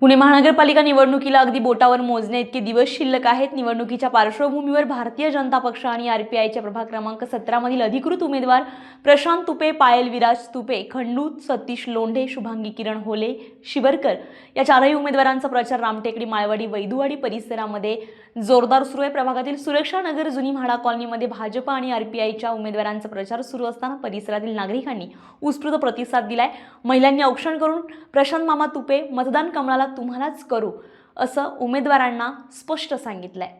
पुणे महानगरपालिका निवडणुकीला अगदी बोटावर मोजणे इतके दिवस शिल्लक आहेत. निवडणुकीच्या पार्श्वभूमीवर भारतीय जनता पक्ष आणि आर पी आयच्या प्रभाग क्रमांक सतरामधील अधिकृत उमेदवार प्रशांत तुपे पायल विराज तुपे खंडू सतीश लोंढे शुभांगी किरण होले शिवरकर या चारही उमेदवारांचा प्रचार रामटेकडी माळवाडी वैदुवाडी परिसरामध्ये जोरदार सुरू आहे. प्रभागातील सुरक्षा नगर जुनी म्हाडा कॉलनीमध्ये भाजप आणि आर पी आयच्या उमेदवारांचा प्रचार सुरू असताना परिसरातील नागरिकांनी उत्स्फूर्त प्रतिसाद दिलाय. महिलांनी औक्षण करून प्रशांत मामा तुपे मतदान कमळाला तुम्हालाच करू असं उमेदवारांना स्पष्ट सांगितलं आहे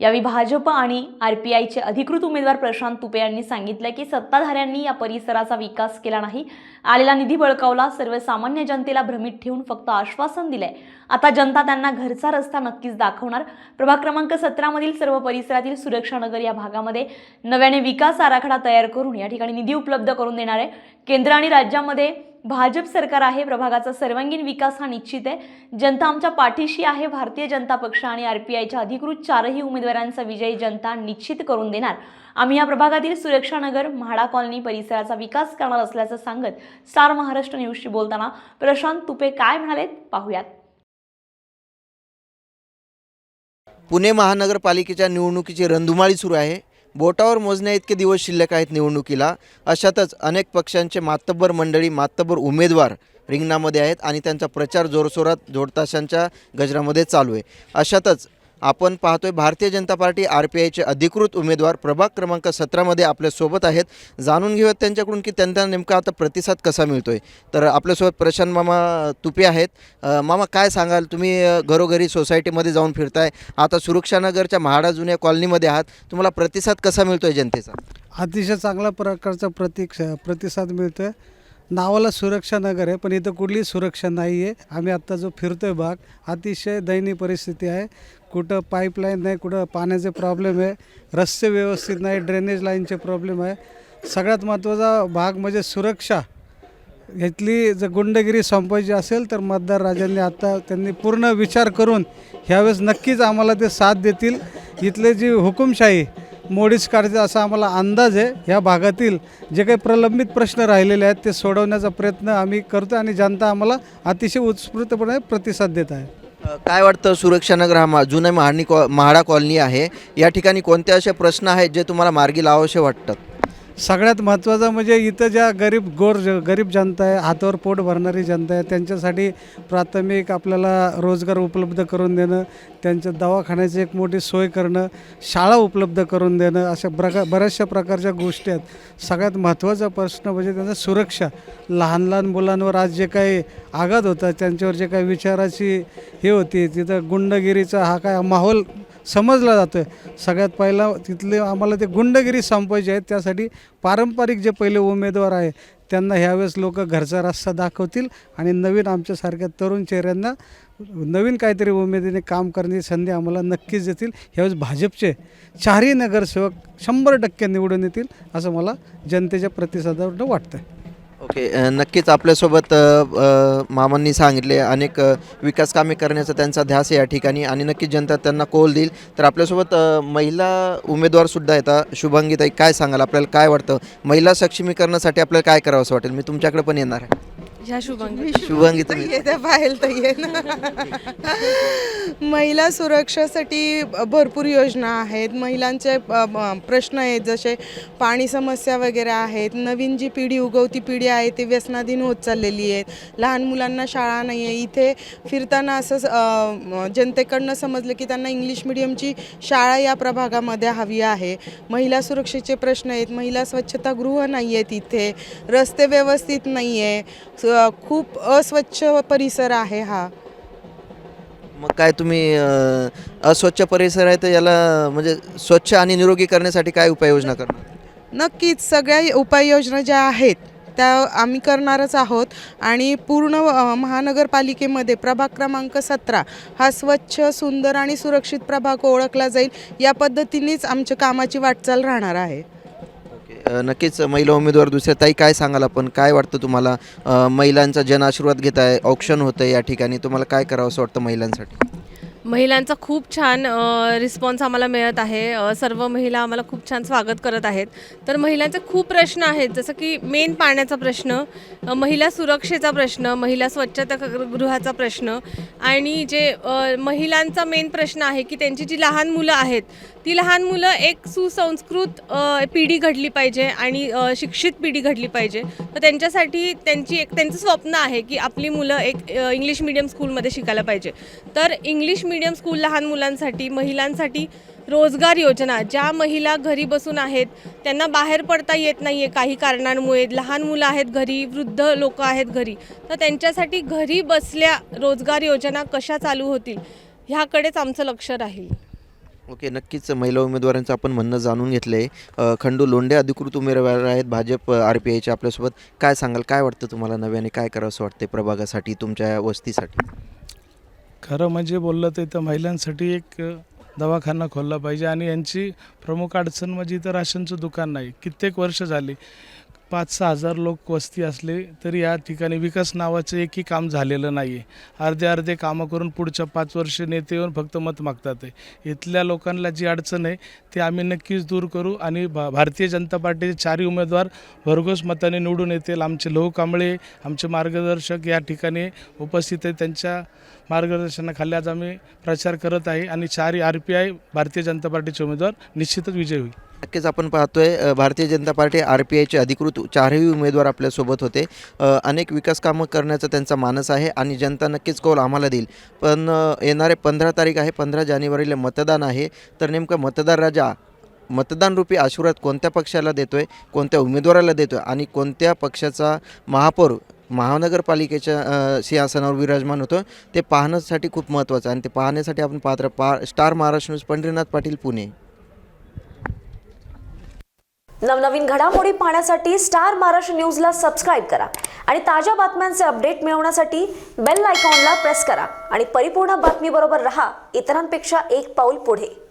यावेळी भाजप आणि आर पी आयचे अधिकृत उमेदवार प्रशांत तुपे यांनी सांगितलं की सत्ताधाऱ्यांनी या परिसराचा विकास केला नाही. आलेला निधी बळकावला सर्वसामान्य जनतेला भ्रमित ठेवून फक्त आश्वासन दिलंय. आता जनता त्यांना घरचा रस्ता नक्कीच दाखवणार. प्रभाग क्रमांक सतरामधील सर्व परिसरातील सुरक्षा नगर या भागामध्ये नव्याने विकास आराखडा तयार करून या ठिकाणी निधी उपलब्ध करून देणार आहे. केंद्र आणि राज्यामध्ये भाजप सरकार आहे प्रभागाचा सर्वांगीण विकास हा निश्चित आहे. जनता आमच्या पाठीशी आहे भारतीय जनता पक्ष आणि आर पी आयच्या अधिकृत चारही उमेदवारांचा विजय जनता निश्चित करून देणार. आम्ही या प्रभागातील सुरक्षानगर म्हाडा कॉलनी परिसराचा विकास करणार असल्याचं सांगत स्टार महाराष्ट्र न्यूजशी बोलताना प्रशांत तुपे काय म्हणालेत पाहूयात. पुणे महानगरपालिकेच्या निवडणुकीची रणधुमाळी सुरू आहे. बोटावर मोजण्या इतके दिवस शिल्लक आहेत निवडणुकीला अशातच अनेक पक्षांचे मातब्बर मंडळी मातब्बर उमेदवार रिंगणामध्ये आहेत आणि त्यांचा प्रचार जोरशोरात जोडताशांच्या गजरामध्ये चालू आहे. अशातच आपण पाहतोय Bharatiya Janata party R P आयचे अधिकृत उमेदवार प्रभाग क्रमांक सतरामध्ये आपल्यासोबत आहेत. जाणून घेऊयात त्यांच्याकडून की त्यांना नेमका आता प्रतिसाद कसा मिळतोय. तर आपल्यासोबत प्रशांत मामा तुपे आहेत. मामा काय सांगाल? तुम्ही घरोघरी सोसायटीमध्ये जाऊन फिरताय. आता सुरक्षानगरच्या म्हाडा जुन्या कॉलनीमध्ये आहात. तुम्हाला प्रतिसाद कसा मिळतोय जनतेचा? अतिशय चांगल्या प्रकारचा प्रतीक्ष प्रतिसाद मिळतो आहे नावाला सुरक्षा नगर आहे पण इथं कुठलीही सुरक्षा नाही आहे आम्ही आत्ता जो फिरतो आहे भाग अतिशय दयनीय परिस्थिती आहे. कुठं पाईपलाईन नाही कुठं पाण्याचे प्रॉब्लेम आहे रस्ते व्यवस्थित नाही ड्रेनेज लाईनचे प्रॉब्लेम आहे. सगळ्यात महत्त्वाचा भाग म्हणजे सुरक्षा. घेतली जर गुंडगिरी संपवायची असेल तर मतदार राजांनी आता त्यांनी पूर्ण विचार करून ह्यावेळेस नक्कीच आम्हाला ते साथ देतील. इथले जी हुकुमशाही मोडीस काढते असा आम्हाला अंदाज आहे. ह्या भागातील जे काही प्रलंबित प्रश्न राहिलेले आहेत ते सोडवण्याचा प्रयत्न आम्ही करतो आणि जनता आम्हाला अतिशय उत्स्फूर्तपणे प्रतिसाद देत आहे. काय वाटतं सुरक्षानगर हा जुने जुन्या महाडणी कॉ म्हाडा कॉलनी आहे? या ठिकाणी कोणते असे प्रश्न आहेत जे तुम्हाला मार्गी लावावेसे वाटतात? सगळ्यात महत्त्वाचं म्हणजे इथं ज्या गरीब गोर गरीब जनता आहे हातावर पोट भरणारी जनता आहे त्यांच्यासाठी प्राथमिक आपल्याला रोजगार उपलब्ध करून देणं त्यांच्या दवाखान्याची एक मोठी सोय करणं शाळा उपलब्ध करून देणं अशा प्रकार बऱ्याचशा प्रकारच्या गोष्टी आहेत. सगळ्यात महत्त्वाचा प्रश्न म्हणजे त्यांचा सुरक्षा. लहान लहान मुलांवर आज जे काही आघात होता त्यांच्यावर जे काही विचाराची हे होती तिथं गुंडगिरीचा हा काय माहोल समजला जातो आहे सगळ्यात पहिला तिथले आम्हाला ते गुंडगिरी संपवायची आहे त्यासाठी पारंपरिक जे पहिले उमेदवार आहे त्यांना ह्यावेळेस लोक घरचा रस्ता दाखवतील आणि नवीन आमच्यासारख्या तरुण चेहऱ्यांना नवीन काहीतरी उमेदीने काम करण्याची संधी आम्हाला नक्कीच देतील. ह्यावेळेस भाजपचे चारही नगरसेवक शंभर टक्के निवडून येतील असं मला जनतेच्या प्रतिसादावरून वाटतं ओके नक्कीच आपल्यासोबत मामांनी सांगितले अनेक विकास कामे करण्याचा त्यांचा ध्यास या ठिकाणी आणि नक्कीच जनता त्यांना कोल देईल. तर आपल्यासोबत महिला उमेदवारसुद्धा येतात शुभांगीताई काय सांगाल? आपल्याला काय वाटतं? महिला सक्षमीकरणासाठी आपल्याला काय करावं असं वाटेल? मी तुमच्याकडे पण येणार आहे. ह्या शुभांगी शुभांगी तुम्ही. येते पाहिल तर ये ना. महिला सुरक्षेसाठी भरपूर योजना आहेत. महिलांचे अ, म, प्रश्न आहेत. जसे पाणी समस्या वगैरे आहेत. नवीन जी पिढी उगवती पिढी आहे ती व्यसनाधीन होत चाललेली आहेत. लहान मुलांना शाळा नाही आहे इथे फिरताना असं अ, म, जनतेकडनं समजलं की त्यांना इंग्लिश मिडियमची शाळा या प्रभागामध्ये हवी आहे. महिला सुरक्षेचे प्रश्न आहेत. महिला स्वच्छतागृह नाही आहेत इथे. रस्ते व्यवस्थित नाही आहे खूप अस्वच्छ परिसर आहे हा. मग काय तुम्ही अ, अस्वच्छ परिसर आहे तर याला म्हणजे स्वच्छ आणि निरोगी करण्यासाठी काय उपाययोजना करणार? नक्कीच सगळ्या उपाययोजना ज्या आहेत त्या आम्ही करणारच आहोत. आणि पूर्ण अ, महानगरपालिकेमध्ये प्रभाग क्रमांक सतरा हा स्वच्छ सुंदर आणि सुरक्षित प्रभाग ओळखला जाईल या पद्धतीनेच आमच्या कामाची वाटचाल राहणार आहे. नक्कीच महिला उमेदवार दुसऱ्या ताई काय सांगाल आपण? काय वाटतं तुम्हाला? महिलांचा जन आशीर्वाद घेत आहे ऑप्शन होतं या ठिकाणी. तुम्हाला काय करावं असं वाटतं महिलांसाठी? महिलांचा खूप छान रिस्पॉन्स आम्हाला मिळत आहे. सर्व महिला आम्हाला खूप छान स्वागत करत आहेत. तर महिलांचे खूप प्रश्न आहेत. जसं की मेन पाण्याचा प्रश्न महिला सुरक्षेचा प्रश्न महिला स्वच्छता गृहाचा प्रश्न आणि जे महिलांचा मेन प्रश्न आहे की त्यांची जी लहान मुलं आहेत ती लहान मुलं एक सुसंस्कृत पिढी घडली पाहिजे आणि शिक्षित पिढी घडली पाहिजे. तर त्यांच्यासाठी त्यांची एक त्यांचं स्वप्न आहे की आपली मुलं एक इंग्लिश मिडियम स्कूलमध्ये शिकायला पाहिजे. तर इंग्लिश मिडियम स्कूल लहान मुलांसाठी महिलांसाठी रोजगार योजना ज्या महिला घरी बसून आहेत त्यांना बाहेर पडता येत नाही आहे काही कारणांमुळे. लहान मुलं आहेत घरी वृद्ध लोक आहेत घरी. तर त्यांच्यासाठी घरी बसल्या रोजगार योजना कशा चालू होतील ह्याकडेच आमचं लक्ष राहील. ओके नक्कीच महिला उमेदवारांचं आपण म्हणणं जाणून घेतलं आहे खंडू लोंढे अधिकृत उमेदवार आहेत भाजप आर पी आयच्या आपल्यासोबत. काय सांगाल काय वाटतं तुम्हाला नव्याने? काय करावं असं वाटते प्रभागासाठी तुमच्या वस्तीसाठी? खरं म्हणजे बोललं तर इथं महिलांसाठी एक दवाखाना खोलला पाहिजे आणि यांची प्रमुख अडचण म्हणजे इथं राशनचं दुकान नाही. कित्येक वर्ष झाली. पाच सहा हजार लोक वस्ती असले तरी या ठिकाणी विकास नावाचं एकही काम झालेलं नाही आहे अर्धे अर्धे कामं करून पुढच्या पाच वर्ष नेते येऊन फक्त मत मागतात. आहे इथल्या लोकांना जी अडचण आहे ती आम्ही नक्कीच दूर करू आणि भा भारतीय जनता पार्टीचे चारही उमेदवार भरघोस मताने निवडून येतील. आमचे लोह कांबळे आमचे मार्गदर्शक या ठिकाणी उपस्थित आहे त्यांच्या मार्गदर्शनाखाली आज आम्ही प्रचार करत आहे आणि चारही R P I Bharatiya Janata पार्टीचे उमेदवार निश्चितच विजय होईल. नक्कीच आपण पाहतोय Bharatiya Janata party R P आयचे अधिकृत चारही उमेदवार आपल्यासोबत होते. अनेक विकास कामं करण्याचा त्यांचा मानस आहे आणि जनता नक्कीच कौल आम्हाला देईल. पण येणारे पंधरा तारीख आहे पंधरा जानेवारीला मतदान आहे. तर नेमकं मतदार राजा मतदानरूपी आशीर्वाद कोणत्या पक्षाला देतोय कोणत्या उमेदवाराला देतोय आणि कोणत्या पक्षाचा महापौर महानगरपालिकेच्या सिंहासनावर विराजमान होतं. ते पाहण्यासाठी खूप महत्त्वाचं आहे. आणि ते पाहण्यासाठी आपण पात्र पा स्टार महाराष्ट्र न्यूज पंढरीनाथ पाटील पुणे. नवनवीन घडामोडी पाहण्यासाठी स्टार महाराष्ट्र न्यूजला सबस्क्राईब करा. आणि ताज्या बातम्यांचे अपडेट मिळवण्यासाठी बेल आयकॉनला प्रेस करा. आणि परिपूर्ण बातमीबरोबर रहा. इतरांपेक्षा एक पाऊल पुढे.